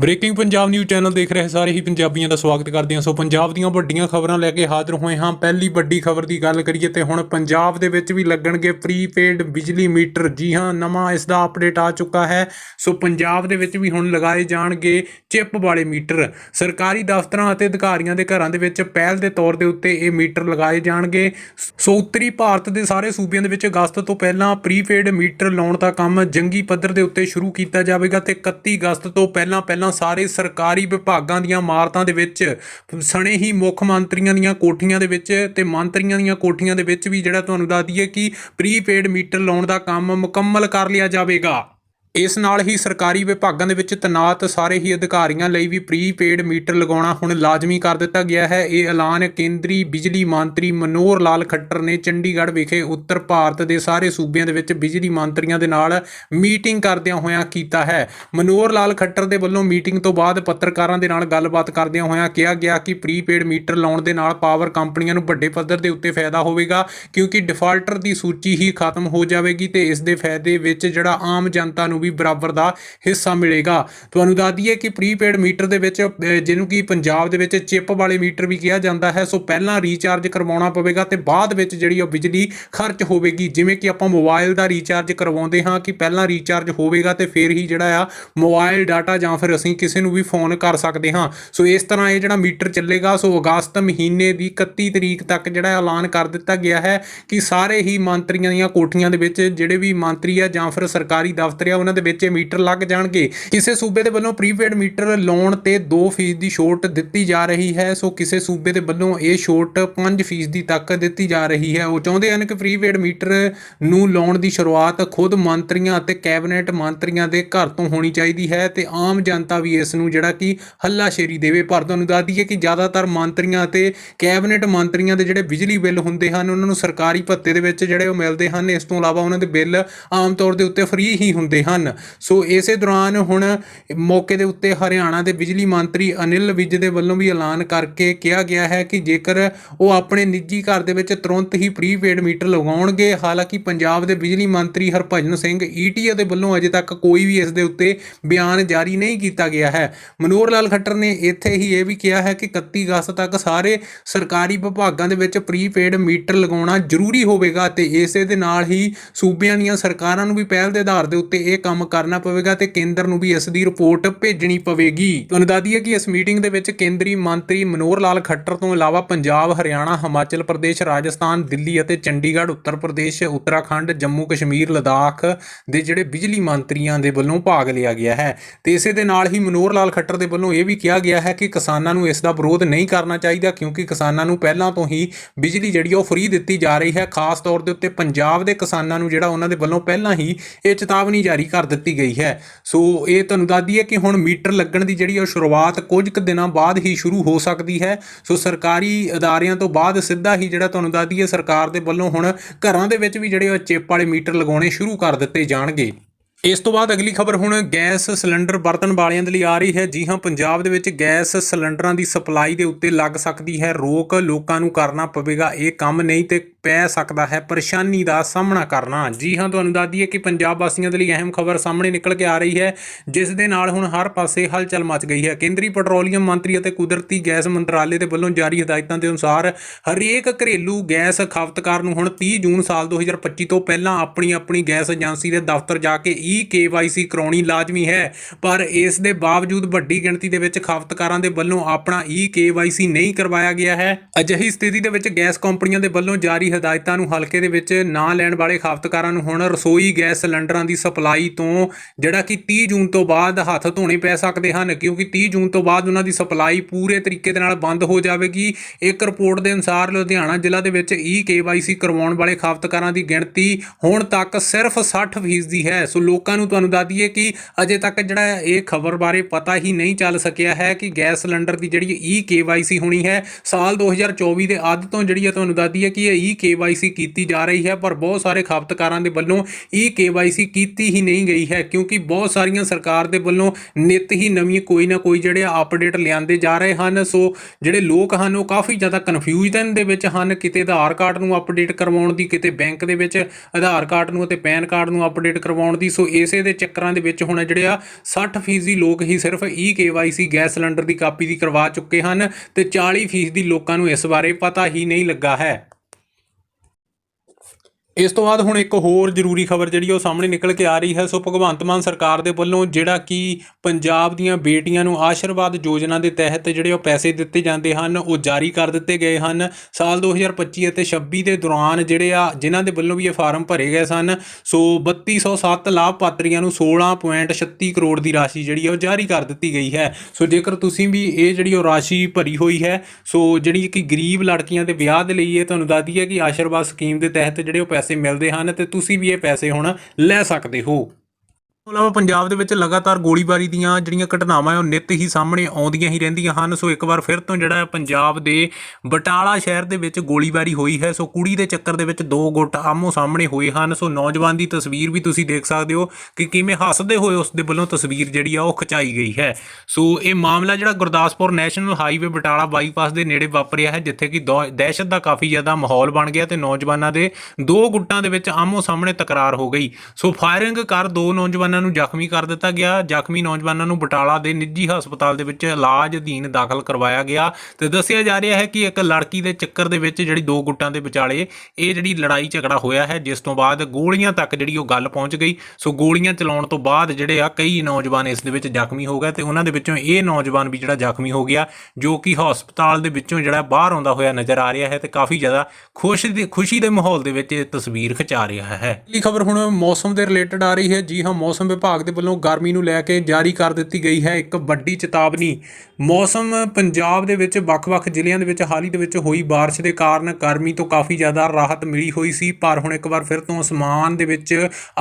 Breaking Punjab news channel ਦੇਖ ਰਹੇ ਸਾਰੇ ਹੀ ਪੰਜਾਬੀਆਂ ਦਾ ਸਵਾਗਤ ਕਰਦੇ ਹਾਂ। ਸੋ ਪੰਜਾਬ ਦੀਆਂ ਵੱਡੀਆਂ ਖਬਰਾਂ ਲੈ ਕੇ ਹਾਜ਼ਰ ਹੋਏ ਹਾਂ। ਪਹਿਲੀ ਵੱਡੀ ਖਬਰ ਦੀ ਗੱਲ ਕਰੀਏ ਤੇ ਹੁਣ ਪੰਜਾਬ ਦੇ ਵਿੱਚ ਵੀ ਲੱਗਣਗੇ ਪ੍ਰੀਪੇਡ ਬਿਜਲੀ ਮੀਟਰ। ਜੀ ਹਾਂ, ਨਵਾਂ ਇਸ ਦਾ ਅਪਡੇਟ ਆ ਚੁੱਕਾ ਹੈ। ਸੋ ਪੰਜਾਬ ਦੇ ਵਿੱਚ ਵੀ ਹੁਣ ਲਗਾਏ ਜਾਣਗੇ ਚਿਪ ਵਾਲੇ ਮੀਟਰ। ਸਰਕਾਰੀ ਦਫ਼ਤਰਾਂ ਅਤੇ ਅਧਿਕਾਰੀਆਂ ਦੇ ਘਰਾਂ ਦੇ ਵਿੱਚ ਪਹਿਲ ਦੇ ਤੌਰ ਦੇ ਉੱਤੇ ਇਹ ਮੀਟਰ ਲਗਾਏ ਜਾਣਗੇ। ਸੋ ਉੱਤਰੀ ਭਾਰਤ ਦੇ ਸਾਰੇ ਸੂਬਿਆਂ ਦੇ ਵਿੱਚ ਅਗਸਤ ਤੋਂ ਪਹਿਲਾਂ ਪ੍ਰੀਪੇਡ ਮੀਟਰ ਲਾਉਣ ਦਾ ਕੰਮ ਜੰਗੀ ਪੱਧਰ ਦੇ ਉੱਤੇ ਸ਼ੁਰੂ ਕੀਤਾ ਜਾਵੇਗਾ ਤੇ 31 ਅਗਸਤ ਤੋਂ ਪਹਿਲਾਂ ਪਹਿਲਾਂ ਸਾਰੇ ਸਰਕਾਰੀ ਵਿਭਾਗਾਂ ਦੀਆਂ ਇਮਾਰਤਾਂ ਦੇ ਵਿੱਚ, ਸਣੇ ਹੀ ਮੁੱਖ ਮੰਤਰੀਆਂ ਦੀਆਂ ਕੋਠੀਆਂ ਦੇ ਵਿੱਚ ਤੇ ਮੰਤਰੀਆਂ ਦੀਆਂ ਕੋਠੀਆਂ ਦੇ ਵਿੱਚ ਵੀ ਜਿਹੜਾ ਤੁਹਾਨੂੰ ਦੱਸ ਦਈਏ ਕਿ ਪ੍ਰੀਪੇਡ ਮੀਟਰ ਲਾਉਣ ਦਾ ਕੰਮ ਮੁਕੰਮਲ ਕਰ ਲਿਆ ਜਾਵੇਗਾ। ਇਸ ਨਾਲ ਹੀ ਸਰਕਾਰੀ ਵਿਭਾਗਾਂ ਦੇ ਵਿੱਚ ਤੈਨਾਤ ਸਾਰੇ ਹੀ ਅਧਿਕਾਰੀਆਂ ਲਈ ਵੀ ਪ੍ਰੀਪੇਡ ਮੀਟਰ ਲਗਾਉਣਾ ਹੁਣ ਲਾਜ਼ਮੀ ਕਰ ਦਿੱਤਾ ਗਿਆ ਹੈ। ਇਹ ਐਲਾਨ ਕੇਂਦਰੀ ਬਿਜਲੀ ਮੰਤਰੀ ਮਨੋਹਰ ਲਾਲ ਖੱਟਰ ਨੇ ਚੰਡੀਗੜ੍ਹ ਵਿਖੇ ਉੱਤਰ ਭਾਰਤ ਦੇ ਸਾਰੇ ਸੂਬਿਆਂ ਦੇ ਵਿੱਚ ਬਿਜਲੀ ਮੰਤਰੀਆਂ ਦੇ ਨਾਲ ਮੀਟਿੰਗ ਕਰਦਿਆਂ ਹੋਇਆਂ ਕੀਤਾ ਹੈ। ਮਨੋਹਰ ਲਾਲ ਖੱਟਰ ਦੇ ਵੱਲੋਂ ਮੀਟਿੰਗ ਤੋਂ ਬਾਅਦ ਪੱਤਰਕਾਰਾਂ ਦੇ ਨਾਲ ਗੱਲਬਾਤ ਕਰਦਿਆਂ ਹੋਇਆਂ ਕਿਹਾ ਗਿਆ ਕਿ ਪ੍ਰੀਪੇਡ ਮੀਟਰ ਲਾਉਣ ਦੇ ਨਾਲ ਪਾਵਰ ਕੰਪਨੀਆਂ ਨੂੰ ਵੱਡੇ ਪੱਧਰ ਦੇ ਉੱਤੇ ਫਾਇਦਾ ਹੋਵੇਗਾ, ਕਿਉਂਕਿ ਡਿਫਾਲਟਰ ਦੀ ਸੂਚੀ ਹੀ ਖਤਮ ਹੋ ਜਾਵੇਗੀ ਤੇ ਇਸ ਦੇ ਫਾਇਦੇ ਵਿੱਚ ਜਿਹੜਾ ਆਮ ਜਨਤਾ ਨੂੰ ਵੀ ਬਰਾਬਰ ਦਾ ਹਿੱਸਾ ਮਿਲੇਗਾ। ਤੁਹਾਨੂੰ ਦੱਸ ਦਈਏ ਕਿ ਪ੍ਰੀਪੇਡ ਮੀਟਰ ਦੇ ਵਿੱਚ ਜਿਹਨੂੰ ਕਿ ਪੰਜਾਬ ਦੇ ਵਿੱਚ ਚਿੱਪ ਵਾਲੇ ਮੀਟਰ ਵੀ ਕਿਹਾ ਜਾਂਦਾ ਹੈ, ਸੋ ਪਹਿਲਾਂ ਰੀਚਾਰਜ ਕਰਵਾਉਣਾ ਪਵੇਗਾ ਤੇ ਬਾਅਦ ਵਿੱਚ ਜਿਹੜੀ ਉਹ ਬਿਜਲੀ ਖਰਚ ਹੋਵੇਗੀ, ਜਿਵੇਂ ਕਿ ਆਪਾਂ ਮੋਬਾਈਲ ਦਾ ਰੀਚਾਰਜ ਕਰਵਾਉਂਦੇ ਹਾਂ ਕਿ ਪਹਿਲਾਂ ਰੀਚਾਰਜ ਹੋਵੇਗਾ ਤੇ ਫਿਰ ਹੀ ਜਿਹੜਾ ਆ ਮੋਬਾਈਲ ਡਾਟਾ ਜਾਂ ਫਿਰ ਅਸੀਂ ਕਿਸੇ ਨੂੰ ਵੀ ਫੋਨ ਕਰ ਸਕਦੇ ਹਾਂ। ਸੋ ਇਸ ਤਰ੍ਹਾਂ ਇਹ ਜਿਹੜਾ ਮੀਟਰ ਚੱਲੇਗਾ, ਸੋ ਅਗਸਤ ਮਹੀਨੇ ਦੀ 31 ਤਰੀਕ ਤੱਕ ਜਿਹੜਾ ਐਲਾਨ ਕਰ ਦਿੱਤਾ ਗਿਆ ਹੈ ਕਿ ਸਾਰੇ ਹੀ ਮੰਤਰੀਆਂ ਦੀਆਂ ਕੋਠੀਆਂ ਦੇ ਵਿੱਚ ਜਿਹੜੇ ਵੀ ਮੰਤਰੀ ਆ ਜਾਂ ਫਿਰ ਸਰਕਾਰੀ ਦਫ਼ਤਰ ਆ, ਉਹਨਾਂ ਦੇ ਵਿੱਚ ਇਹ ਮੀਟਰ ਲੱਗ ਜਾਣਗੇ। ਕਿਸੇ ਸੂਬੇ ਦੇ ਵੱਲੋਂ ਪ੍ਰੀਪੇਡ ਮੀਟਰ ਲਾਉਣ ਤੇ 2% ਦੀ ਛੋਟ ਦਿੱਤੀ ਜਾ ਰਹੀ ਹੈ, ਸੋ ਕਿਸੇ ਸੂਬੇ ਦੇ ਵੱਲੋਂ ਇਹ ਛੋਟ 5% ਦੀ ਤੱਕ ਦਿੱਤੀ ਜਾ ਰਹੀ ਹੈ। ਉਹ ਚਾਹੁੰਦੇ ਹਨ ਕਿ ਪ੍ਰੀਪੇਡ ਮੀਟਰ ਨੂੰ ਲਾਉਣ ਦੀ ਸ਼ੁਰੂਆਤ ਖੁਦ ਮੰਤਰੀਆਂ ਅਤੇ ਕੈਬਨਿਟ ਮੰਤਰੀਆਂ ਦੇ ਘਰ ਤੋਂ ਹੋਣੀ ਚਾਹੀਦੀ ਹੈ ਤੇ ਆਮ ਜਨਤਾ ਵੀ ਇਸ ਨੂੰ ਜਿਹੜਾ ਕਿ ਹੱਲਾਸ਼ੇਰੀ ਦੇਵੇ। ਪਰ ਤੁਹਾਨੂੰ ਦੱਸ ਦਈਏ ਕਿ ਜ਼ਿਆਦਾਤਰ ਮੰਤਰੀਆਂ ਅਤੇ ਕੈਬਨਿਟ ਮੰਤਰੀਆਂ ਦੇ ਜਿਹੜੇ ਬਿਜਲੀ ਬਿੱਲ ਹੁੰਦੇ ਹਨ, ਉਹਨਾਂ ਨੂੰ ਸਰਕਾਰੀ ਭੱਤੇ ਦੇ ਵਿੱਚ ਜਿਹੜੇ ਉਹ ਮਿਲਦੇ ਹਨ, ਇਸ ਤੋਂ ਇਲਾਵਾ ਉਹਨਾਂ ਦੇ ਬਿੱਲ ਆਮ ਤੌਰ ਦੇ ਉੱਤੇ ਫ੍ਰੀ ਹੀ ਹੁੰਦੇ ਹਨ। ਸੋ ਇਸੇ ਦੌਰਾਨ ਹੁਣ ਮੌਕੇ ਦੇ ਉੱਤੇ ਹਰਿਆਣਾ ਦੇ ਬਿਜਲੀ ਮੰਤਰੀ ਅਨਿਲ ਵਿਜ ਦੇ ਵੱਲੋਂ ਵੀ ਐਲਾਨ ਕਰਕੇ ਕਿਹਾ ਗਿਆ ਹੈ ਕਿ ਜੇਕਰ ਉਹ ਆਪਣੇ ਨਿੱਜੀ ਘਰ ਦੇ ਵਿੱਚ ਤੁਰੰਤ ਹੀ ਪ੍ਰੀਪੇਡ ਮੀਟਰ ਲਗਾਉਣਗੇ, ਹਾਲਾਂਕਿ ਪੰਜਾਬ ਦੇ ਬਿਜਲੀ ਮੰਤਰੀ ਹਰਭਜਨ ਸਿੰਘ ਈਟੀਏ ਦੇ ਵੱਲੋਂ ਅਜੇ ਤੱਕ ਕੋਈ ਵੀ ਇਸ ਦੇ ਉੱਤੇ ਬਿਆਨ ਜਾਰੀ ਨਹੀਂ ਕੀਤਾ ਗਿਆ ਹੈ। ਮਨੋਹਰ ਲਾਲ ਖੱਟਰ ਨੇ ਇੱਥੇ ਹੀ ਇਹ ਵੀ ਕਿਹਾ ਹੈ ਕਿ 31 ਅਗਸਤ ਤੱਕ ਸਾਰੇ ਸਰਕਾਰੀ ਵਿਭਾਗਾਂ ਦੇ ਵਿੱਚ ਪ੍ਰੀਪੇਡ ਮੀਟਰ ਲਗਾਉਣਾ ਜ਼ਰੂਰੀ ਹੋਵੇਗਾ ਤੇ ਇਸੇ ਦੇ ਨਾਲ ਹੀ ਸੂਬਿਆਂ ਦੀਆਂ ਸਰਕਾਰਾਂ ਨੂੰ ਵੀ ਪਹਿਲ ਦੇ ਆਧਾਰ ਦੇ ਉੱਤੇ ਇਹ ਕੰਮ ਕੰਮ ਕਰਨਾ ਪਵੇਗਾ ਤੇ ਕੇਂਦਰ ਨੂੰ ਵੀ ਇਸ ਦੀ ਰਿਪੋਰਟ ਭੇਜਣੀ ਪਵੇਗੀ। ਤੁਹਾਨੂੰ ਦੱਸ ਦਈਏ ਕਿ ਇਸ ਮੀਟਿੰਗ ਦੇ ਵਿੱਚ ਕੇਂਦਰੀ ਮੰਤਰੀ ਮਨੋਹਰ ਲਾਲ ਖੱਟਰ ਤੋਂ ਇਲਾਵਾ ਪੰਜਾਬ, ਹਰਿਆਣਾ, ਹਿਮਾਚਲ ਪ੍ਰਦੇਸ਼, ਰਾਜਸਥਾਨ, ਦਿੱਲੀ ਅਤੇ ਚੰਡੀਗੜ੍ਹ, ਉੱਤਰ ਪ੍ਰਦੇਸ਼, ਉੱਤਰਾਖੰਡ, ਜੰਮੂ ਕਸ਼ਮੀਰ, ਲਦਾਖ ਦੇ ਜਿਹੜੇ ਬਿਜਲੀ ਮੰਤਰੀਆਂ ਦੇ ਵੱਲੋਂ ਭਾਗ ਲਿਆ ਗਿਆ ਹੈ। ਤੇ ਇਸੇ ਦੇ ਨਾਲ ਹੀ ਮਨੋਹਰ ਲਾਲ ਖੱਟਰ ਦੇ ਵੱਲੋਂ ਇਹ ਵੀ ਕਿਹਾ ਗਿਆ ਹੈ ਕਿ ਕਿਸਾਨਾਂ ਨੂੰ ਇਸ ਦਾ ਵਿਰੋਧ ਨਹੀਂ ਕਰਨਾ ਚਾਹੀਦਾ ਕਿਉਂਕਿ ਕਿਸਾਨਾਂ ਨੂੰ ਪਹਿਲਾਂ ਤੋਂ ਹੀ ਬਿਜਲੀ ਜਿਹੜੀ ਉਹ ਫ੍ਰੀ ਦਿੱਤੀ ਜਾ ਰਹੀ ਹੈ। ਖਾਸ ਤੌਰ ਦੇ ਉੱਤੇ ਪੰਜਾਬ ਦੇ ਕਿਸਾਨਾਂ ਨੂੰ ਜਿਹੜਾ ਉਹਨਾਂ ਦੇ ਵੱਲੋਂ ਪਹਿਲਾਂ ਹੀ ਇਹ ਚੇਤਾਵਨੀ ਜਾਰੀ ਕਰ ਦਿੱਤੀ ਗਈ ਹੈ। ਸੋ ਇਹ ਤੁਹਾਨੂੰ ਦੱਸ ਦਈਏ ਕਿ ਹੁਣ ਮੀਟਰ ਲੱਗਣ ਦੀ ਜਿਹੜੀ ਉਹ ਸ਼ੁਰੂਆਤ ਕੁਝ ਕੁ ਦਿਨਾਂ ਬਾਅਦ ਹੀ ਸ਼ੁਰੂ ਹੋ ਸਕਦੀ ਹੈ। ਸੋ ਸਰਕਾਰੀ ਅਦਾਰਿਆਂ ਤੋਂ ਬਾਅਦ ਸਿੱਧਾ ਹੀ ਜਿਹੜਾ ਤੁਹਾਨੂੰ ਦੱਸ ਦਈਏ ਸਰਕਾਰ ਦੇ ਵੱਲੋਂ ਹੁਣ ਘਰਾਂ ਦੇ ਵਿੱਚ ਵੀ ਜਿਹੜੇ ਉਹ ਚਿਪ ਵਾਲੇ ਮੀਟਰ ਲਗਾਉਣੇ ਸ਼ੁਰੂ ਕਰ ਦਿੱਤੇ ਜਾਣਗੇ। ਇਸ ਤੋਂ ਬਾਅਦ ਅਗਲੀ ਖਬਰ ਹੁਣ ਗੈਸ ਸਿਲੰਡਰ ਵਰਤਣ ਵਾਲਿਆਂ ਦੇ ਲਈ ਆ ਰਹੀ ਹੈ। ਜੀ ਹਾਂ, ਪੰਜਾਬ ਦੇ ਵਿੱਚ ਗੈਸ ਸਿਲੰਡਰਾਂ ਦੀ ਸਪਲਾਈ ਦੇ ਉੱਤੇ ਲੱਗ ਸਕਦੀ ਹੈ। ਰੋਕ ਲੋਕਾਂ ਨੂੰ ਕਰਨਾ ਪਵੇਗਾ। ਇਹ ਕੰਮ ਨਹੀਂ ਤੇ ਪੈ ਸਕਦਾ ਹੈ। ਪਰੇਸ਼ਾਨੀ ਦਾ ਸਾਹਮਣਾ ਕਰਨਾ। ਜੀ ਹਾਂ, ਤੁਹਾਨੂੰ ਦੱਸ ਦਈਏ ਕਿ ਪੰਜਾਬ ਵਾਸੀਆਂ ਦੇ ਲਈ ਅਹਿਮ ਖਬਰ ਸਾਹਮਣੇ ਨਿਕਲ ਕੇ ਆ ਰਹੀ ਹੈ। ਜਿਸ ਦੇ ਨਾਲ ਹੁਣ ਹਰ ਪਾਸੇ ਹਲਚਲ ਮਚ ਗਈ ਹੈ। ਕੇਂਦਰੀ ਪੈਟਰੋਲੀਅਮ ਮੰਤਰੀ ਅਤੇ ਕੁਦਰਤੀ ਗੈਸ ਮੰਤਰਾਲੇ ਦੇ ਵੱਲੋਂ ਜਾਰੀ ਹਦਾਇਤਾਂ ਦੇ ਅਨੁਸਾਰ ਹਰੇਕ ਘਰੇਲੂ ਗੈਸ ਖਪਤਕਾਰ ਨੂੰ ਹੁਣ 30 ਜੂਨ ਸਾਲ 2025 ਤੋਂ ਪਹਿਲਾਂ ਆਪਣੀ ਆਪਣੀ ਗੈਸ ਏਜੰਸੀ ਦੇ ਦਫ਼ਤਰ ਜਾ ਕੇ ਈ KYC ਕਰਾਉਣੀ ਲਾਜ਼ਮੀ ਹੈ, ਪਰ ਇਸ ਦੇ ਬਾਵਜੂਦ ਵੱਡੀ ਗਿਣਤੀ ਦੇ ਵਿੱਚ ਖਪਤਕਾਰਾਂ ਦੇ ਵੱਲੋਂ ਆਪਣਾ ਈ KYC ਨਹੀਂ ਕਰਵਾਇਆ ਗਿਆ ਹੈ। ਅਜਿਹੀ ਸਥਿਤੀ ਦੇ ਵਿੱਚ ਗੈਸ ਕੰਪਨੀਆਂ ਦੇ ਵੱਲੋਂ ਜਾਰੀ ਹਦਾਇਤਾਂ ਨੂੰ ਹਲਕੇ ਦੇ ਵਿੱਚ ਨਾ ਲੈਣ ਵਾਲੇ ਖਪਤਕਾਰਾਂ ਨੂੰ ਹੁਣ ਰਸੋਈ ਗੈਸ ਸਿਲੰਡਰਾਂ ਦੀ ਸਪਲਾਈ ਤੋਂ, ਜਿਹੜਾ ਕਿ 30 ਜੂਨ ਤੋਂ ਬਾਅਦ ਹੱਥ ਧੋਣੇ ਪੈ ਸਕਦੇ ਹਨ, ਕਿਉਂਕਿ 30 ਜੂਨ ਤੋਂ ਬਾਅਦ ਉਹਨਾਂ ਦੀ ਸਪਲਾਈ ਪੂਰੇ ਤਰੀਕੇ ਦੇ ਨਾਲ ਬੰਦ ਹੋ ਜਾਵੇਗੀ। ਇੱਕ ਰਿਪੋਰਟ ਦੇ ਅਨੁਸਾਰ ਲੁਧਿਆਣਾ ਜ਼ਿਲ੍ਹਾ ਦੇ ਵਿੱਚ ਈ KYC ਕਰਵਾਉਣ ਵਾਲੇ ਖਪਤਕਾਰਾਂ ਦੀ ਗਿਣਤੀ ਹੁਣ ਤੱਕ ਸਿਰਫ 60% ਹੈ। ਸੋ ਲੋਕ ਲੋਕਾਂ ਨੂੰ ਤੁਹਾਨੂੰ ਦੱਸ ਦਈਏ ਕਿ ਅਜੇ ਤੱਕ ਜਿਹੜਾ ਇਹ ਖਬਰ ਬਾਰੇ ਪਤਾ ਹੀ ਨਹੀਂ ਚੱਲ ਸਕਿਆ ਹੈ ਕਿ ਗੈਸ ਸਿਲੰਡਰ ਦੀ ਜਿਹੜੀ ਈ KYC ਹੋਣੀ ਹੈ, ਸਾਲ 2024 ਦੇ ਅੱਧ ਤੋਂ ਜਿਹੜੀ ਹੈ ਤੁਹਾਨੂੰ ਦੱਸ ਦਈਏ ਕਿ ਇਹ ਈ KYC ਕੀਤੀ ਜਾ ਰਹੀ ਹੈ, ਪਰ ਬਹੁਤ ਸਾਰੇ ਖਪਤਕਾਰਾਂ ਦੇ ਵੱਲੋਂ ਈ KYC ਕੀਤੀ ਹੀ ਨਹੀਂ ਗਈ ਹੈ, ਕਿਉਂਕਿ ਬਹੁਤ ਸਾਰੀਆਂ ਸਰਕਾਰ ਦੇ ਵੱਲੋਂ ਨਿਤ ਹੀ ਨਵੀਂ ਕੋਈ ਨਾ ਕੋਈ ਜਿਹੜੇ ਅਪਡੇਟ ਲਿਆਂਦੇ ਜਾ ਰਹੇ ਹਨ, ਸੋ ਜਿਹੜੇ ਲੋਕ ਹਨ ਉਹ ਕਾਫੀ ਜ਼ਿਆਦਾ ਕਨਫਿਊਜ਼ਨ ਦੇ ਵਿੱਚ ਹਨ, ਕਿਤੇ ਆਧਾਰ ਕਾਰਡ ਨੂੰ ਅਪਡੇਟ ਕਰਵਾਉਣ ਦੀ, ਕਿਤੇ ਬੈਂਕ ਦੇ ਵਿੱਚ ਆਧਾਰ ਕਾਰਡ ਨੂੰ ਅਤੇ ਪੈਨ ਕਾਰਡ ਨੂੰ ਅਪਡੇਟ ਕਰਵਾਉਣ ਦੀ, ਸੋ ਸੋ ਇਸੇ ਦੇ ਚੱਕਰਾਂ ਦੇ ਵਿੱਚ ਹੁਣ ਜਿਹੜੇ ਆ 60% ਲੋਕ ਹੀ ਸਿਰਫ ਈ KYC ਗੈਸ ਸਿਲੰਡਰ ਦੀ ਕਾਪੀ ਦੀ ਕਰਵਾ ਚੁੱਕੇ ਹਨ ਤੇ 40% ਲੋਕਾਂ ਨੂੰ ਇਸ ਬਾਰੇ ਪਤਾ ਹੀ ਨਹੀਂ ਲੱਗਾ ਹੈ। ਇਸ ਤੋਂ ਬਾਅਦ ਹੁਣ ਇੱਕ ਹੋਰ ਜ਼ਰੂਰੀ ਖਬਰ ਜਿਹੜੀ ਉਹ ਸਾਹਮਣੇ ਨਿਕਲ ਕੇ ਆ ਰਹੀ ਹੈ, ਸੋ ਭਗਵੰਤ ਮਾਨ ਸਰਕਾਰ ਦੇ ਵੱਲੋਂ ਜਿਹੜਾ ਕਿ ਪੰਜਾਬ ਦੀਆਂ ਬੇਟੀਆਂ ਨੂੰ ਆਸ਼ੀਰਵਾਦ ਯੋਜਨਾ ਦੇ ਤਹਿਤ ਜਿਹੜੇ ਉਹ ਪੈਸੇ ਦਿੱਤੇ ਜਾਂਦੇ ਹਨ, ਉਹ ਜਾਰੀ ਕਰ ਦਿੱਤੇ ਗਏ ਹਨ। ਸਾਲ 2025 ਅਤੇ 26 ਦੇ ਦੌਰਾਨ ਜਿਹੜੇ ਆ, ਜਿਨ੍ਹਾਂ ਦੇ ਵੱਲੋਂ ਵੀ ਇਹ ਫਾਰਮ ਭਰੇ ਗਏ ਸਨ, ਸੋ 3207 ਲਾਭਪਾਤਰੀਆਂ ਨੂੰ 16.36 ਕਰੋੜ ਦੀ ਰਾਸ਼ੀ ਜਿਹੜੀ ਆ ਉਹ ਜਾਰੀ ਕਰ ਦਿੱਤੀ ਗਈ ਹੈ। ਸੋ ਜੇਕਰ ਤੁਸੀਂ ਵੀ ਇਹ ਜਿਹੜੀ ਉਹ ਰਾਸ਼ੀ ਭਰੀ ਹੋਈ ਹੈ, ਸੋ ਜਿਹੜੀ ਕਿ ਗਰੀਬ ਲੜਕੀਆਂ ਦੇ ਵਿਆਹ ਦੇ ਲਈ ਇਹ ਤੁਹਾਨੂੰ ਦੱਸਦੀ ਹੈ ਕਿ ਆਸ਼ੀਰਵਾਦ ਸਕੀਮ ਦੇ ਤਹਿਤ ਜਿਹੜੇ ਉਹ ਪੈਸੇ ਮਿਲਦੇ ਹਨ ਤੇ ਤੁਸੀਂ ਵੀ ਇਹ ਪੈਸੇ ਹੁਣ ਲੈ ਸਕਦੇ ਹੋ। ਇਲਾਵਾ ਪੰਜਾਬ ਦੇ ਵਿੱਚ ਲਗਾਤਾਰ ਗੋਲੀਬਾਰੀ ਦੀਆਂ ਜਿਹੜੀਆਂ ਘਟਨਾਵਾਂ ਆ, ਉਹ ਨਿਤ ਹੀ ਸਾਹਮਣੇ ਆਉਂਦੀਆਂ ਹੀ ਰਹਿੰਦੀਆਂ ਹਨ। ਸੋ ਇੱਕ ਵਾਰ ਫਿਰ ਤੋਂ ਜਿਹੜਾ ਹੈ ਪੰਜਾਬ ਦੇ ਬਟਾਲਾ ਸ਼ਹਿਰ ਦੇ ਵਿੱਚ ਗੋਲੀਬਾਰੀ ਹੋਈ ਹੈ। ਸੋ ਕੁੜੀ ਦੇ ਚੱਕਰ ਦੇ ਵਿੱਚ ਦੋ ਗੁੱਟ ਆਮੋ ਸਾਹਮਣੇ ਹੋਏ ਹਨ। ਸੋ ਨੌਜਵਾਨ ਦੀ ਤਸਵੀਰ ਵੀ ਤੁਸੀਂ ਦੇਖ ਸਕਦੇ ਹੋ ਕਿ ਕਿਵੇਂ ਹੱਸਦੇ ਹੋਏ ਉਸ ਦੇ ਵੱਲੋਂ ਤਸਵੀਰ ਜਿਹੜੀ ਆ, ਉਹ ਖਿਚਾਈ ਗਈ ਹੈ। ਸੋ ਇਹ ਮਾਮਲਾ ਜਿਹੜਾ Gurdaspur national highway Batala bypass ਦੇ ਨੇੜੇ ਵਾਪਰਿਆ ਹੈ, ਜਿੱਥੇ ਕਿ ਦੌ- ਦਹਿਸ਼ਤ ਦਾ ਕਾਫੀ ਜ਼ਿਆਦਾ ਮਾਹੌਲ ਬਣ ਗਿਆ ਤੇ ਨੌਜਵਾਨਾਂ ਦੇ ਦੋ ਗੁੱਟਾਂ ਦੇ ਵਿੱਚ ਆਮੋ ਸਾਹਮਣੇ ਤਕਰਾਰ ਹੋ ਗਈ। ਸੋ ਫਾਇਰਿੰਗ ਕਰ ਦੋ ਨੌਜਵਾਨ ਨੂੰ ਜ਼ਖਮੀ ਕਰ ਦਿੱਤਾ ਗਿਆ। ਜ਼ਖਮੀ ਨੌਜਵਾਨਾਂ ਨੂੰ ਬਟਾਲਾ ਦੇ ਨਿੱਜੀ ਹਸਪਤਾਲ ਦੇ ਵਿੱਚ ਇਲਾਜ ਅਧੀਨ ਦਾਖਲ ਕਰਵਾਇਆ ਗਿਆ ਤੇ ਦੱਸਿਆ ਜਾ ਰਿਹਾ ਹੈ ਕਿ ਇੱਕ ਲੜਕੀ ਦੇ ਚੱਕਰ ਦੇ ਵਿੱਚ ਜਿਹੜੀ ਦੋ ਗੁੱਟਾਂ ਦੇ ਵਿਚਾਲੇ ਇਹ ਜਿਹੜੀ ਲੜਾਈ ਝਗੜਾ ਹੋਇਆ ਹੈ, ਜਿਸ ਤੋਂ ਬਾਅਦ ਗੋਲੀਆਂ ਤੱਕ ਜਿਹੜੀ ਉਹ ਗੱਲ ਪਹੁੰਚ ਗਈ। ਸੋ ਗੋਲੀਆਂ ਚਲਾਉਣ ਤੋਂ ਬਾਅਦ ਜਿਹੜੇ ਆ ਕਈ ਨੌਜਵਾਨ ਇਸ ਦੇ ਵਿੱਚ ਜ਼ਖਮੀ ਹੋ ਗਏ ਤੇ ਉਹਨਾਂ ਦੇ ਵਿੱਚੋਂ ਇਹ ਨੌਜਵਾਨ ਵੀ ਜਿਹੜਾ ਜ਼ਖਮੀ ਹੋ ਗਿਆ, ਜੋ ਕਿ ਹਸਪਤਾਲ ਦੇ ਵਿੱਚੋਂ ਜਿਹੜਾ ਬਾਹਰ ਆਉਂਦਾ ਹੋਇਆ ਨਜ਼ਰ ਆ ਰਿਹਾ ਹੈ ਤੇ ਕਾਫੀ ਜ਼ਿਆਦਾ ਖੁਸ਼ ਦੀ, ਖੁਸ਼ੀ ਦੇ ਮਾਹੌਲ ਦੇ ਵਿੱਚ ਇਹ ਤਸਵੀਰ ਖਿਚਾ ਰਿਹਾ ਹੈ। ਅਗਲੀ ਖਬਰ ਹੁਣ ਮੌਸਮ ਦੇ ਰਿਲੇਟਡ ਆ ਰਹੀ ਹੈ। ਜੀ ਹਾਂ, ਮੌਸਮ ਵਿਭਾਗ ਦੇ ਵੱਲੋਂ ਗਰਮੀ ਨੂੰ ਲੈ ਕੇ ਜਾਰੀ ਕਰ ਦਿੱਤੀ ਗਈ ਹੈ ਇੱਕ ਵੱਡੀ ਚੇਤਾਵਨੀ ਮੌਸਮ ਪੰਜਾਬ ਦੇ ਵਿੱਚ ਵੱਖ-ਵੱਖ ਜ਼ਿਲ੍ਹਿਆਂ ਦੇ ਵਿੱਚ ਹਾਲ ਹੀ ਦੇ ਵਿੱਚ ਹੋਈ بارش ਦੇ ਕਾਰਨ ਗਰਮੀ ਤੋਂ ਕਾਫੀ ਜ਼ਿਆਦਾ ਰਾਹਤ ਮਿਲੀ ਹੋਈ ਸੀ ਪਰ ਹੁਣ ਇੱਕ ਵਾਰ ਫਿਰ ਤੋਂ ਅਸਮਾਨ ਦੇ ਵਿੱਚ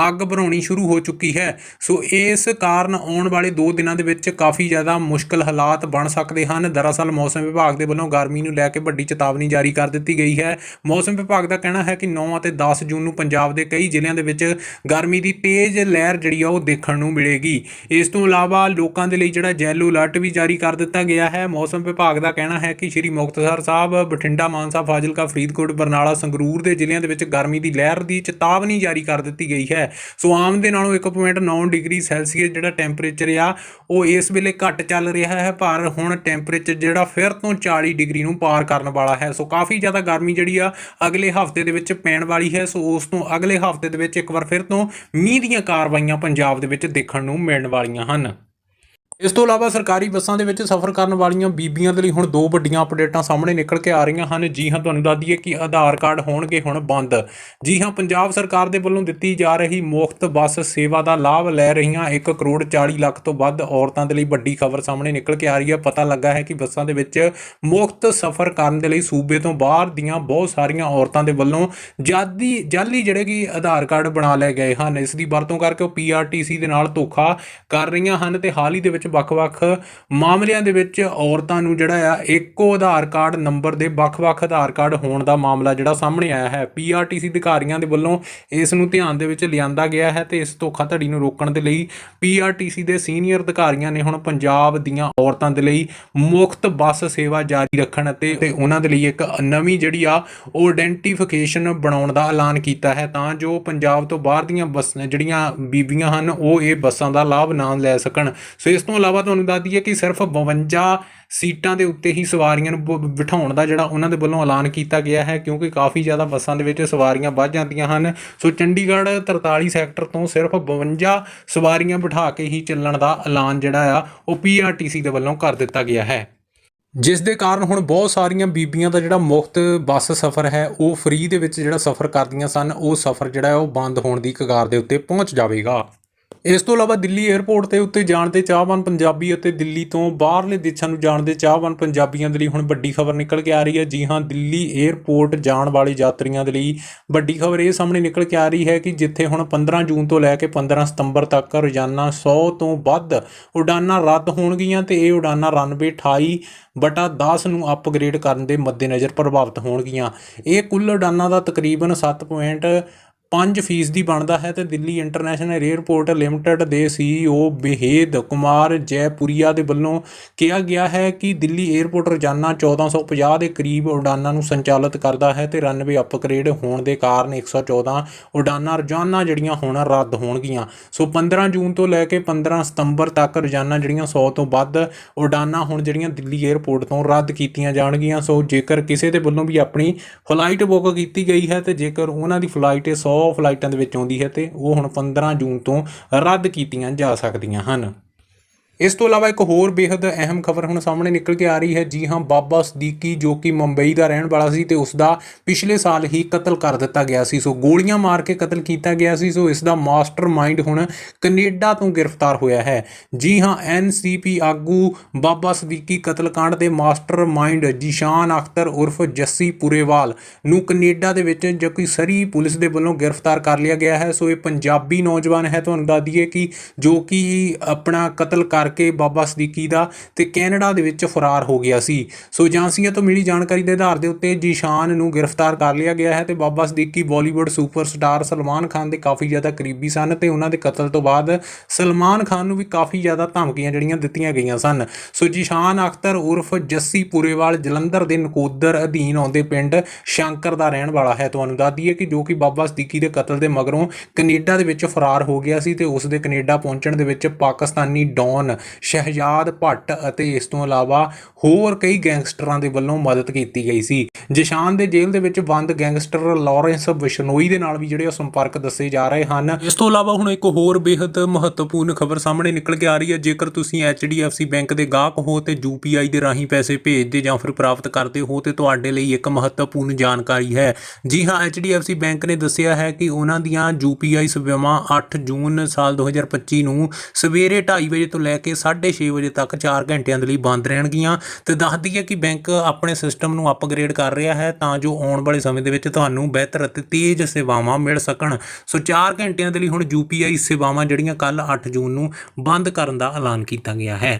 ਅੱਗ ਭਰਾਉਣੀ ਸ਼ੁਰੂ ਹੋ ਚੁੱਕੀ ਹੈ ਸੋ ਇਸ ਕਾਰਨ ਆਉਣ ਵਾਲੇ 2 ਦਿਨਾਂ ਦੇ ਵਿੱਚ ਕਾਫੀ ਜ਼ਿਆਦਾ ਮੁਸ਼ਕਲ ਹਾਲਾਤ ਬਣ ਸਕਦੇ ਹਨ ਦਰਅਸਲ ਮੌਸਮ ਵਿਭਾਗ ਦੇ ਵੱਲੋਂ ਗਰਮੀ ਨੂੰ ਲੈ ਕੇ ਵੱਡੀ ਚੇਤਾਵਨੀ ਜਾਰੀ ਕਰ ਦਿੱਤੀ ਗਈ ਹੈ ਮੌਸਮ ਵਿਭਾਗ ਦਾ ਕਹਿਣਾ ਹੈ ਕਿ 9 ਅਤੇ 10 ਜੂਨ ਨੂੰ ਪੰਜਾਬ ਦੇ ਕਈ ਜ਼ਿਲ੍ਹਿਆਂ ਦੇ ਵਿੱਚ ਗਰਮੀ ਦੀ ਤੇਜ਼ ਲਹਿਰ ਜਿਹੜੀ ਆ ਉਹ ਦੇਖਣ ਨੂੰ ਮਿਲੇਗੀ। ਇਸ ਤੋਂ ਇਲਾਵਾ ਲੋਕਾਂ ਦੇ ਲਈ ਜਿਹੜਾ ਜੈਲੋ ਅਲਰਟ ਵੀ ਜਾਰੀ ਕਰ ਦਿੱਤਾ ਗਿਆ ਹੈ। ਮੌਸਮ ਵਿਭਾਗ ਦਾ ਕਹਿਣਾ ਹੈ ਕਿ ਸ਼੍ਰੀ ਮੁਕਤਸਰ ਸਾਹਿਬ, ਬਠਿੰਡਾ, ਮਾਨਸਾ, ਫਾਜ਼ਿਲਕਾ, ਫਰੀਦਕੋਟ, ਬਰਨਾਲਾ, ਸੰਗਰੂਰ ਦੇ ਜ਼ਿਲ੍ਹਿਆਂ ਦੇ ਵਿੱਚ ਗਰਮੀ ਦੀ ਲਹਿਰ ਦੀ ਚੇਤਾਵਨੀ ਜਾਰੀ ਕਰ ਦਿੱਤੀ ਗਈ ਹੈ। ਸੋ ਆਮ ਦੇ ਨਾਲੋਂ 1.9 ਡਿਗਰੀ ਸੈਲਸੀਅਸ ਜਿਹੜਾ ਟੈਂਪਰੇਚਰ ਆ, ਉਹ ਇਸ ਵੇਲੇ ਘੱਟ ਚੱਲ ਰਿਹਾ ਹੈ, ਪਰ ਹੁਣ ਟੈਂਪਰੇਚਰ ਜਿਹੜਾ ਫਿਰ ਤੋਂ 40 ਡਿਗਰੀ ਨੂੰ ਪਾਰ ਕਰਨ ਵਾਲਾ ਹੈ। ਸੋ ਕਾਫੀ ਜ਼ਿਆਦਾ ਗਰਮੀ ਜਿਹੜੀ ਆ, ਅਗਲੇ ਹਫ਼ਤੇ ਦੇ ਵਿੱਚ ਪੈਣ ਵਾਲੀ ਹੈ। ਸੋ ਉਸ ਤੋਂ ਅਗਲੇ ਹਫ਼ਤੇ ਦੇ ਵਿੱਚ ਇੱਕ ਵਾਰ ਫਿਰ ਤੋਂ ਮੀਂਹ ਦੀਆਂ ਕਾਰਵਾਈਆਂ ਪੰਜਾਬ ਪੰਜਾਬ ਦੇ ਵਿੱਚ ਦੇਖਣ ਨੂੰ ਮਿਲਣ ਵਾਲੀਆਂ ਹਨ। ਇਸ ਤੋਂ ਇਲਾਵਾ ਸਰਕਾਰੀ ਬੱਸਾਂ ਦੇ ਵਿੱਚ ਸਫ਼ਰ ਕਰਨ ਵਾਲੀਆਂ ਬੀਬੀਆਂ ਦੇ ਲਈ ਹੁਣ ਦੋ ਵੱਡੀਆਂ ਅਪਡੇਟਾਂ ਸਾਹਮਣੇ ਨਿਕਲ ਕੇ ਆ ਰਹੀਆਂ ਹਨ। ਜੀ ਹਾਂ, ਤੁਹਾਨੂੰ ਦੱਸ ਦਈਏ ਕਿ ਆਧਾਰ ਕਾਰਡ ਹੋਣਗੇ ਹੁਣ ਬੰਦ। ਜੀ ਹਾਂ, ਪੰਜਾਬ ਸਰਕਾਰ ਦੇ ਵੱਲੋਂ ਦਿੱਤੀ ਜਾ ਰਹੀ ਮੁਫਤ ਬੱਸ ਸੇਵਾ ਦਾ ਲਾਭ ਲੈ ਰਹੀਆਂ 1 ਕਰੋੜ 40 ਲੱਖ ਤੋਂ ਵੱਧ ਔਰਤਾਂ ਦੇ ਲਈ ਵੱਡੀ ਖਬਰ ਸਾਹਮਣੇ ਨਿਕਲ ਕੇ ਆ ਰਹੀ ਹੈ। ਪਤਾ ਲੱਗਾ ਹੈ ਕਿ ਬੱਸਾਂ ਦੇ ਵਿੱਚ ਮੁਫਤ ਸਫ਼ਰ ਕਰਨ ਦੇ ਲਈ ਸੂਬੇ ਤੋਂ ਬਾਹਰ ਦੀਆਂ ਬਹੁਤ ਸਾਰੀਆਂ ਔਰਤਾਂ ਦੇ ਵੱਲੋਂ ਜਾਦੀ ਜਾਲੀ ਜਿਹੜੇ ਕਿ ਆਧਾਰ ਕਾਰਡ ਬਣਾ ਲਏ ਗਏ ਹਨ। ਇਸ ਦੀ ਵਰਤੋਂ ਕਰਕੇ ਉਹ ਪੀਆਰਟੀਸੀ ਦੇ ਨਾਲ ਧੋਖਾ ਕਰ ਰਹੀਆਂ ਹਨ ਤੇ ਹਾਲ ਹੀ ਦੇ ਵਿੱਚ ਵੱਖ-ਵੱਖ ਮਾਮਲਿਆਂ ਦੇ ਵਿੱਚ ਔਰਤਾਂ ਨੂੰ ਜਿਹੜਾ ਆ, ਇੱਕੋ ਆਧਾਰ ਕਾਰਡ ਨੰਬਰ ਦੇ ਵੱਖ-ਵੱਖ ਆਧਾਰ ਕਾਰਡ ਹੋਣ ਦਾ ਮਾਮਲਾ ਜਿਹੜਾ ਸਾਹਮਣੇ ਆਇਆ ਹੈ। ਪੀਆਰਟੀਸੀ ਅਧਿਕਾਰੀਆਂ ਦੇ ਵੱਲੋਂ ਇਸ ਨੂੰ ਧਿਆਨ ਦੇ ਵਿੱਚ ਲਿਆਂਦਾ ਗਿਆ ਹੈ ਤੇ ਇਸ ਧੋਖਾਧੜੀ ਨੂੰ ਰੋਕਣ ਦੇ ਲਈ ਪੀਆਰਟੀਸੀ ਦੇ ਸੀਨੀਅਰ ਅਧਿਕਾਰੀਆਂ ਨੇ ਹੁਣ ਪੰਜਾਬ ਦੀਆਂ ਔਰਤਾਂ ਦੇ ਲਈ ਮੁਫਤ ਬੱਸ ਸੇਵਾ ਜਾਰੀ ਰੱਖਣ ਅਤੇ ਤੇ ਉਹਨਾਂ ਦੇ ਲਈ ਇੱਕ ਨਵੀਂ ਜਿਹੜੀ ਆ ਉਹ ਆਇਡੈਂਟੀਫਿਕੇਸ਼ਨ ਬਣਾਉਣ ਦਾ ਐਲਾਨ ਕੀਤਾ ਹੈ। ਤਾਂ ਜੋ ਪੰਜਾਬ ਤੋਂ ਬਾਹਰ ਦੀਆਂ ਬੱਸ, ਜਿਹੜੀਆਂ ਬੀਬੀਆਂ ਹਨ, ਉਹ ਇਹ ਬੱਸਾਂ ਦਾ ਲਾਭ ਨਾ ਲੈ ਸਕਣ। ਸੋ ਇਸ ਤੋਂ ਇਲਾਵਾ ਤੁਹਾਨੂੰ ਦੱਸ ਦਈਏ ਕਿ ਸਿਰਫ 52 ਸੀਟਾਂ ਦੇ ਉੱਤੇ ਹੀ ਸਵਾਰੀਆਂ ਨੂੰ ਬ- ਬਿਠਾਉਣ ਦਾ ਜਿਹੜਾ ਉਹਨਾਂ ਦੇ ਵੱਲੋਂ ਐਲਾਨ ਕੀਤਾ ਗਿਆ ਹੈ, ਕਿਉਂਕਿ ਕਾਫੀ ਜ਼ਿਆਦਾ ਬੱਸਾਂ ਦੇ ਵਿੱਚ ਸਵਾਰੀਆਂ ਵੱਧ ਜਾਂਦੀਆਂ ਹਨ। ਸੋ ਚੰਡੀਗੜ੍ਹ 43 ਸੈਕਟਰ ਤੋਂ ਸਿਰਫ 52 ਸਵਾਰੀਆਂ ਬਿਠਾ ਕੇ ਹੀ ਚੱਲਣ ਦਾ ਐਲਾਨ ਜਿਹੜਾ ਆ, ਉਹ ਪੀਆਰਟੀਸੀ ਦੇ ਵੱਲੋਂ ਕਰ ਦਿੱਤਾ ਗਿਆ ਹੈ। ਜਿਸ ਦੇ ਕਾਰਨ ਹੁਣ ਬਹੁਤ ਸਾਰੀਆਂ ਬੀਬੀਆਂ ਦਾ ਜਿਹੜਾ ਮੁਫਤ ਬੱਸ ਸਫ਼ਰ ਹੈ, ਉਹ ਫ੍ਰੀ ਦੇ ਵਿੱਚ ਜਿਹੜਾ ਸਫ਼ਰ ਕਰਦੀਆਂ ਸਨ, ਉਹ ਸਫ਼ਰ ਜਿਹੜਾ ਉਹ ਬੰਦ ਹੋਣ ਦੀ ਕਗਾਰ ਦੇ ਉੱਤੇ ਪਹੁੰਚ ਜਾਵੇਗਾ। ਇਸ ਤੋਂ ਇਲਾਵਾ ਦਿੱਲੀ 에ਅਰਪੋਰਟ ਤੇ ਉੱਤੇ ਜਾਣ ਦੇ ਚਾਹਵਾਨ ਪੰਜਾਬੀ ਅਤੇ ਦਿੱਲੀ ਤੋਂ ਬਾਹਰਲੇ ਦੇਸ਼ਾਂ ਨੂੰ ਜਾਣ ਦੇ ਚਾਹਵਾਨ ਪੰਜਾਬੀਆਂ ਦੇ ਲਈ ਹੁਣ ਵੱਡੀ ਖਬਰ ਨਿਕਲ ਕੇ ਆ ਰਹੀ ਹੈ ਜੀ ਹਾਂ, ਦਿੱਲੀ 에ਅਰਪੋਰਟ ਜਾਣ ਵਾਲੇ ਯਾਤਰੀਆਂ ਦੇ ਲਈ ਵੱਡੀ ਖਬਰ ਇਹ ਸਾਹਮਣੇ ਨਿਕਲ ਕੇ ਆ ਰਹੀ ਹੈ ਕਿ ਜਿੱਥੇ ਹੁਣ 15 ਜੂਨ ਤੋਂ ਲੈ ਕੇ 15 ਸਤੰਬਰ ਤੱਕ ਰੋਜ਼ਾਨਾ 100 ਤੋਂ ਵੱਧ ਉਡਾਨਾਂ ਰੱਦ ਹੋਣਗੀਆਂ ਤੇ ਇਹ ਉਡਾਨਾਂ ਰਨਵੇ 28 ਬਟਾ 10 ਨੂੰ ਅਪਗ੍ਰੇਡ ਕਰਨ ਦੇ ਮੱਦੇਨਜ਼ਰ ਪ੍ਰਭਾਵਿਤ ਹੋਣਗੀਆਂ ਇਹ ਕੁੱਲ ਉਡਾਨਾਂ ਦਾ ਤਕਰੀਬਨ 7. 5 ਫੀਸਦੀ ਬਣਦਾ ਹੈ ਤੇ ਦਿੱਲੀ ਇੰਟਰਨੈਸ਼ਨਲ 에ਅਰਪੋਰਟ ਲਿਮਟਿਡ ਦੇ ਸੀਈਓ ਬਿਹੇਦ ਕੁਮਾਰ ਜੈਪੁਰੀਆ ਦੇ ਵੱਲੋਂ ਕਿਹਾ ਗਿਆ ਹੈ ਕਿ ਦਿੱਲੀ 에ਅਰਪੋਰਟ ਰੋਜ਼ਾਨਾ 1450 ਦੇ ਕਰੀਬ ਉਡਾਨਾਂ ਨੂੰ ਸੰਚਾਲਿਤ ਕਰਦਾ ਹੈ ਤੇ ਰਨਵੇ ਅਪਗ੍ਰੇਡ ਹੋਣ ਦੇ ਕਾਰਨ 114 ਉਡਾਨਾਂ ਰੋਜ਼ਾਨਾ ਜਿਹੜੀਆਂ ਹੁਣ ਰੱਦ ਹੋਣਗੀਆਂ। ਸੋ 15 ਜੂਨ ਤੋਂ ਲੈ ਕੇ 15 ਸਤੰਬਰ ਤੱਕ ਰੋਜ਼ਾਨਾ ਜਿਹੜੀਆਂ 100 ਤੋਂ ਵੱਧ ਉਡਾਨਾਂ ਹੁਣ ਜਿਹੜੀਆਂ ਦਿੱਲੀ 에ਅਰਪੋਰਟ ਤੋਂ ਰੱਦ ਕੀਤੀਆਂ ਜਾਣਗੀਆਂ। ਸੋ ਜੇਕਰ ਕਿਸੇ ਦੇ ਵੱਲੋਂ ਵੀ ਆਪਣੀ ਫਲਾਈਟ ਬੁੱਕ ਕੀਤੀ ਗਈ ਹੈ ਤੇ ਜੇਕਰ ਉਹਨਾਂ ਦੀ ਫਲਾਈਟ 100 ਫਲਾਈਟਾਂ ਦੇ ਵਿੱਚ ਆਉਂਦੀ ਹੈ ਤੇ ਉਹ ਹੁਣ 15 ਜੂਨ ਤੋਂ ਰੱਦ ਕੀਤੀਆਂ ਜਾ ਸਕਦੀਆਂ ਹਨ। ਇਸ ਤੋਂ ਇਲਾਵਾ ਇੱਕ ਹੋਰ ਬੇहद ਅਹਿਮ ਖਬਰ ਹੁਣ ਸਾਹਮਣੇ ਨਿਕਲ ਕੇ ਆ ਰਹੀ ਹੈ। ਜੀ ਹਾਂ, ਬਾਬਾ ਸਦੀਕੀ ਜੋ ਕਿ ਮੁੰਬਈ ਦਾ ਰਹਿਣ ਵਾਲਾ ਸੀ ਤੇ ਉਸ ਦਾ ਪਿਛਲੇ ਸਾਲ ਹੀ ਕਤਲ ਕਰ ਦਿੱਤਾ ਗਿਆ ਸੀ। ਸੋ ਗੋਲੀਆਂ ਮਾਰ ਕੇ ਕਤਲ ਕੀਤਾ ਗਿਆ ਸੀ। ਸੋ ਇਸ ਦਾ ਮਾਸਟਰਮਾਈਂਡ ਹੁਣ ਕੈਨੇਡਾ ਤੋਂ ਗ੍ਰਿਫਤਾਰ ਹੋਇਆ ਹੈ। ਜੀ ਹਾਂ ਐਨਸੀਪੀ ਆਗੂ ਬਾਬਾ ਸਦੀਕੀ ਕਤਲकांड ਦੇ ਮਾਸਟਰਮਾਈਂਡ ਜੀਸ਼ਾਨ ਅਖਤਰ ਉਰਫ ਜੱਸੀ ਪੁਰੇਵਾਲ ਨੂੰ ਕੈਨੇਡਾ ਦੇ ਵਿੱਚ ਜੋ ਕਿ ਸਰੀ ਪੁਲਿਸ ਦੇ ਵੱਲੋਂ ਗ੍ਰਿਫਤਾਰ ਕਰ ਲਿਆ ਗਿਆ ਹੈ। ਸੋ ਇਹ ਪੰਜਾਬੀ ਨੌਜਵਾਨ ਹੈ। ਤੁਹਾਨੂੰ ਦੱਸ ਦਈਏ ਕਿ ਜੋ ਕਿ ਆਪਣਾ ਕਤਲ ਕਰ ਕਰਕੇ ਬਾਬਾ ਸਦੀਕੀ ਦਾ ਤੇ ਕੈਨੇਡਾ ਦੇ ਵਿੱਚ ਫਰਾਰ ਹੋ ਗਿਆ ਸੀ। ਸੋ ਏਜੰਸੀਆਂ ਤੋਂ ਮਿਲੀ ਜਾਣਕਾਰੀ ਦੇ ਆਧਾਰ ਦੇ ਉੱਤੇ ਜੀਸ਼ਾਨ ਨੂੰ ਗ੍ਰਿਫਤਾਰ ਕਰ ਲਿਆ ਗਿਆ ਹੈ ਤੇ ਬਾਬਾ ਸਦੀਕੀ ਬਾਲੀਵੁੱਡ ਸੁਪਰਸਟਾਰ ਸਲਮਾਨ ਖਾਨ ਦੇ ਕਾਫੀ ਜ਼ਿਆਦਾ ਕਰੀਬੀ ਸਨ ਤੇ ਉਹਨਾਂ ਦੇ ਕਤਲ ਤੋਂ ਬਾਅਦ ਸਲਮਾਨ ਖਾਨ ਨੂੰ ਵੀ ਕਾਫੀ ਜ਼ਿਆਦਾ ਧਮਕੀਆਂ ਜਿਹੜੀਆਂ ਦਿੱਤੀਆਂ ਗਈਆਂ ਸਨ। ਸੋ ਜੀਸ਼ਾਨ ਅਖਤਰ ਉਰਫ ਜੱਸੀ ਪੁਰੇਵਾਲ ਜਲੰਧਰ ਦੇ ਨਕੋਦਰ ਅਧੀਨ ਆਉਂਦੇ ਪਿੰਡ ਸ਼ੰਕਰ ਦਾ ਰਹਿਣ ਵਾਲਾ ਹੈ। ਤੁਹਾਨੂੰ ਦੱਸ ਦਈਏ ਕਿ ਜੋ ਕਿ ਬਾਬਾ ਸਦੀਕੀ ਦੇ ਕਤਲ ਦੇ ਮਗਰੋਂ ਕੈਨੇਡਾ ਦੇ ਵਿੱਚ ਫਰਾਰ ਹੋ ਗਿਆ ਸੀ ਤੇ ਉਸ ਦੇ ਕੈਨੇਡਾ ਪਹੁੰਚਣ ਦੇ ਵਿੱਚ ਪਾਕਿਸਤਾਨੀ ਡੌਨ ਸ਼ਹਿਜਾਦ ਭੱਟ ਅਤੇ ਇਸ ਤੋਂ ਇਲਾਵਾ ਹੋਰ ਕਈ ਗੈਂਗਸਟਰਾਂ ਦੇ ਵੱਲੋਂ ਮਦਦ ਕੀਤੀ ਗਈ ਸੀ। ਜਿਸ਼ਾਨ ਦੇ ਜੇਲ੍ਹ ਦੇ ਵਿੱਚ ਬੰਦ ਗੈਂਗਸਟਰ ਲਾਰੈਂਸ ਬਿਸ਼ਨੋਈ ਦੇ ਨਾਲ ਵੀ ਜਿਹੜੇ ਉਹ ਸੰਪਰਕ ਦੱਸੇ ਜਾ ਰਹੇ ਹਨ। ਇਸ ਤੋਂ ਇਲਾਵਾ ਹੁਣ ਇੱਕ ਹੋਰ ਬੇहद ਮਹੱਤਵਪੂਰਨ ਖਬਰ ਸਾਹਮਣੇ ਨਿਕਲ ਕੇ ਆ ਰਹੀ ਹੈ। ਜੇਕਰ ਤੁਸੀਂ HDFC ਬੈਂਕ ਦੇ ਗਾਹਕ ਹੋ ਤੇ UPI ਦੇ ਰਾਹੀਂ ਪੈਸੇ ਭੇਜਦੇ ਜਾਂ ਫਿਰ ਪ੍ਰਾਪਤ ਕਰਦੇ ਹੋ ਤੇ ਤੁਹਾਡੇ ਲਈ ਇੱਕ ਮਹੱਤਵਪੂਰਨ ਜਾਣਕਾਰੀ ਹੈ। ਜੀ ਹਾਂ HDFC ਬੈਂਕ ਨੇ ਦੱਸਿਆ ਹੈ ਕਿ ਉਹਨਾਂ ਦੀਆਂ UPI ਸੇਵਾਵਾਂ 8 ਜੂਨ ਸਾਲ 2025 ਨੂੰ ਸਵੇਰੇ 2:30 ਵਜੇ ਤੋਂ ਲੈ ਕੇ 6:30 ਵਜੇ ਤੱਕ 4 ਘੰਟਿਆਂ ਦੇ ਲਈ ਬੰਦ ਰਹਿਣਗੀਆਂ ਤੇ ਦੱਸਦੀ ਹੈ ਕਿ ਬੈਂਕ ਆਪਣੇ ਸਿਸਟਮ ਨੂੰ ਅਪਗ੍ਰੇਡ ਕਰ ਰਿਹਾ ਹੈ ਤਾਂ ਜੋ ਆਉਣ ਵਾਲੇ ਸਮੇਂ ਦੇ ਵਿੱਚ ਤੁਹਾਨੂੰ ਬਿਹਤਰ ਅਤੇ ਤੇਜ਼ ਸੇਵਾਵਾਂ ਮਿਲ ਸਕਣ। ਸੋ 4 ਘੰਟਿਆਂ ਦੇ ਲਈ ਹੁਣ UPI ਸੇਵਾਵਾਂ ਜਿਹੜੀਆਂ ਕੱਲ 8 ਜੂਨ ਨੂੰ ਬੰਦ ਕਰਨ ਦਾ ਐਲਾਨ ਕੀਤਾ ਗਿਆ ਹੈ।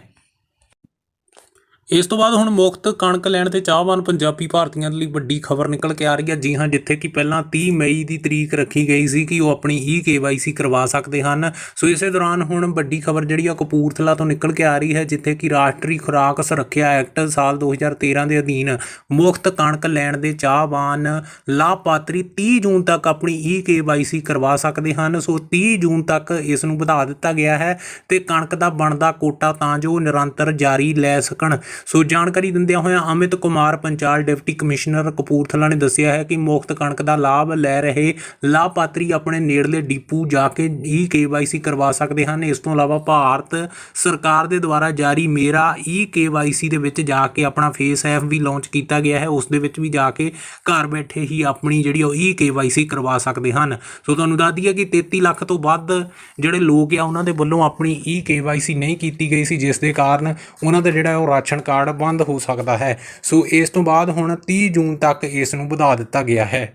ਇਸ ਤੋਂ ਬਾਅਦ ਹੁਣ ਮੁਫਤ ਕਣਕ ਲੈਣ ਤੇ ਚਾਹਵਾਨ ਪੰਜਾਬੀ ਭਾਰਤੀਆਂ ਦੇ ਲਈ ਵੱਡੀ ਖਬਰ ਨਿਕਲ ਕੇ ਆ ਰਹੀ ਹੈ। ਜੀ ਹਾਂ, ਜਿੱਥੇ ਕਿ ਪਹਿਲਾਂ 30 ਮਈ ਦੀ ਤਰੀਕ ਰੱਖੀ ਗਈ ਸੀ ਕਿ ਉਹ ਆਪਣੀ ਈ ਕੇਵਾਈਸੀ ਕਰਵਾ ਸਕਦੇ ਹਨ। ਸੋ ਇਸੇ ਦੌਰਾਨ ਹੁਣ ਵੱਡੀ ਖਬਰ ਜਿਹੜੀ ਆ ਕਪੂਰਥਲਾ ਤੋਂ ਨਿਕਲ ਕੇ ਆ ਰਹੀ ਹੈ, ਜਿੱਥੇ ਕਿ ਰਾਸ਼ਟਰੀ ਖੁਰਾਕ ਸੁਰੱਖਿਆ ਐਕਟ ਸਾਲ 2013 ਦੇ ਅਧੀਨ ਮੁਫਤ ਕਣਕ ਲੈਣ ਦੇ ਚਾਹਵਾਨ ਲਾਭਪਾਤਰੀ 30 ਜੂਨ ਤੱਕ ਆਪਣੀ ਈ ਕੇਵਾਈਸੀ ਕਰਵਾ ਸਕਦੇ ਹਨ। ਸੋ 30 ਜੂਨ ਤੱਕ ਇਸ ਨੂੰ ਵਧਾ ਦਿੱਤਾ ਗਿਆ ਹੈ ਤੇ ਕਣਕ ਦਾ ਬਣਦਾ ਕੋਟਾ ਤਾਂ ਜੋ ਨਿਰੰਤਰ ਜਾਰੀ ਲੈ ਸਕਣ। ਸੋ ਜਾਣਕਾਰੀ ਦਿੰਦਿਆਂ ਹੋਇਆਂ ਅਮਿਤ ਕੁਮਾਰ ਪੰਚਾਲ ਡਿਪਟੀ ਕਮਿਸ਼ਨਰ ਕਪੂਰਥਲਾ ਨੇ ਦੱਸਿਆ ਹੈ ਕਿ ਮੁਫਤ ਕਣਕ ਦਾ ਲਾਭ ਲੈ ਰਹੇ ਲਾਭਪਾਤਰੀ ਆਪਣੇ ਨੇੜਲੇ ਡੀਪੂ ਜਾ ਕੇ ਈ ਕੇਵਾਈਸੀ ਕਰਵਾ ਸਕਦੇ ਹਨ। ਇਸ ਤੋਂ ਇਲਾਵਾ ਭਾਰਤ ਸਰਕਾਰ ਦੇ ਦੁਆਰਾ ਜਾਰੀ ਮੇਰਾ ਈ ਕੇਵਾਈਸੀ ਦੇ ਵਿੱਚ ਜਾ ਕੇ ਆਪਣਾ ਫੇਸ ਐਪ ਵੀ ਲਾਂਚ ਕੀਤਾ ਗਿਆ ਹੈ। ਉਸ ਦੇ ਵਿੱਚ ਵੀ ਜਾ ਕੇ ਘਰ ਬੈਠੇ ਹੀ ਆਪਣੀ ਜਿਹੜੀ ਉਹ ਈ ਕੇਵਾਈਸੀ ਕਰਵਾ ਸਕਦੇ ਹਨ। ਸੋ ਤੁਹਾਨੂੰ ਦੱਸ ਦਈਏ ਕਿ 33 ਲੱਖ ਤੋਂ ਵੱਧ ਜਿਹੜੇ ਲੋਕ ਆ, ਉਹਨਾਂ ਦੇ ਵੱਲੋਂ ਆਪਣੀ ਈ ਕੇਵਾਈਸੀ ਨਹੀਂ ਕੀਤੀ ਗਈ ਸੀ, ਜਿਸ ਦੇ ਕਾਰਨ ਉਹਨਾਂ ਦਾ ਜਿਹੜਾ ਉਹ ਰਾਸ਼ਨ ਕਾਰਡ ਬੰਦ ਹੋ ਸਕਦਾ ਹੈ। ਸੋ ਇਸ ਤੋਂ ਬਾਅਦ ਹੁਣ 30 ਜੂਨ ਤੱਕ ਇਸ ਨੂੰ ਵਧਾ ਦਿੱਤਾ ਗਿਆ ਹੈ।